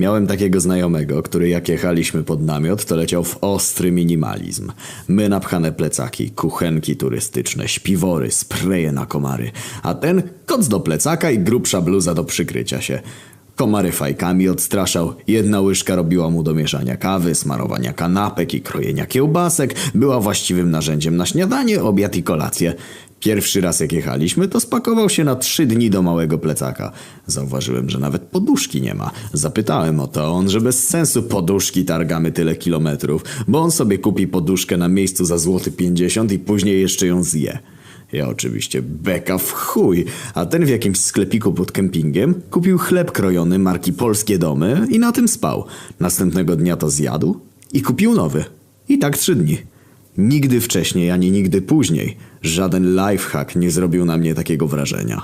Miałem takiego znajomego, który jak jechaliśmy pod namiot, to leciał w ostry minimalizm. My napchane plecaki, kuchenki turystyczne, śpiwory, spreje na komary. A ten koc do plecaka i grubsza bluza do przykrycia się. Komary fajkami odstraszał, jedna łyżka robiła mu do mieszania kawy, smarowania kanapek i krojenia kiełbasek, była właściwym narzędziem na śniadanie, obiad i kolację. Pierwszy raz jak jechaliśmy, to spakował się na trzy dni do małego plecaka. Zauważyłem, że nawet poduszki nie ma. Zapytałem o to, on, że bez sensu poduszki targamy tyle kilometrów, bo on sobie kupi poduszkę na miejscu za złoty 50 i później jeszcze ją zje. Ja oczywiście beka w chuj, a ten w jakimś sklepiku pod kempingiem kupił chleb krojony marki Polskie Domy i na tym spał. Następnego dnia to zjadł i kupił nowy. I tak trzy dni. Nigdy wcześniej ani nigdy później żaden lifehack nie zrobił na mnie takiego wrażenia.